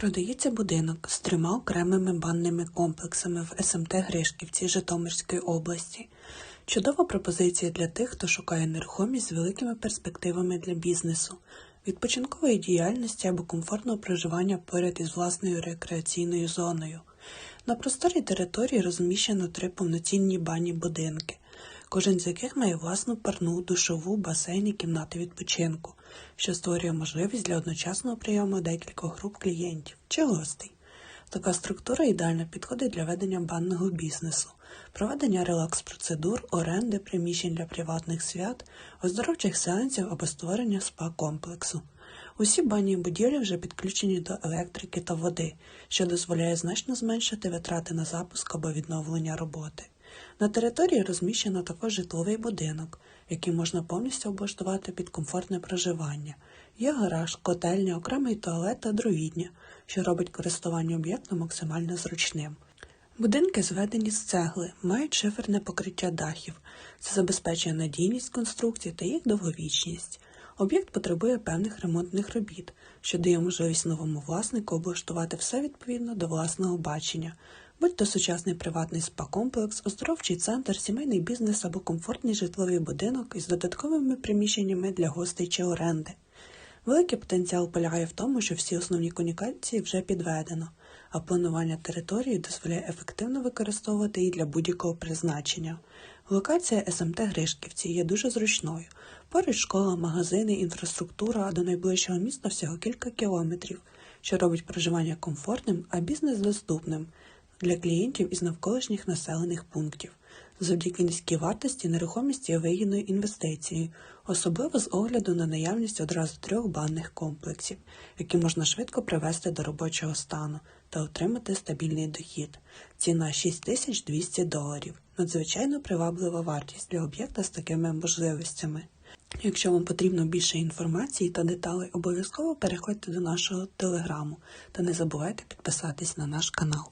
Продається будинок з трьома окремими банними комплексами в СМТ Гришківці Житомирської області. Чудова пропозиція для тих, хто шукає нерухомість з великими перспективами для бізнесу, відпочинкової діяльності або комфортного проживання поряд із власною рекреаційною зоною. На просторій території розміщено три повноцінні бані будинки, кожен з яких має власну парну, душову, басейн і кімнати відпочинку, що створює можливість для одночасного прийому декількох груп клієнтів чи гостей. Така структура ідеально підходить для ведення банного бізнесу, проведення релакс-процедур, оренди приміщень для приватних свят, оздоровчих сеансів або створення спа-комплексу. Усі бані будівлі вже підключені до електрики та води, що дозволяє значно зменшити витрати на запуск або відновлення роботи. На території розміщено також житловий будинок, який можна повністю облаштувати під комфортне проживання. Є гараж, котельня, окремий туалет та дровідня, що робить користування об'єктом максимально зручним. Будинки зведені з цегли, мають шиферне покриття дахів. Це забезпечує надійність конструкцій та їх довговічність. Об'єкт потребує певних ремонтних робіт, що дає можливість новому власнику облаштувати все відповідно до власного бачення, будь то сучасний приватний спа-комплекс, оздоровчий центр, сімейний бізнес або комфортний житловий будинок із додатковими приміщеннями для гостей чи оренди. Великий потенціал полягає в тому, що всі основні комунікації вже підведено, а планування території дозволяє ефективно використовувати її для будь-якого призначення. Локація СМТ Гришківці є дуже зручною. Поруч школа, магазини, інфраструктура, а до найближчого міста всього кілька кілометрів, що робить проживання комфортним, а бізнес доступним для клієнтів із навколишніх населених пунктів. Завдяки низькій вартості нерухомість є вигідною інвестицією, особливо з огляду на наявність одразу трьох банних комплексів, які можна швидко привести до робочого стану та отримати стабільний дохід. Ціна 6200 доларів. Надзвичайно приваблива вартість для об'єкта з такими можливостями. Якщо вам потрібно більше інформації та деталей, обов'язково переходьте до нашого телеграму та не забувайте підписатись на наш канал.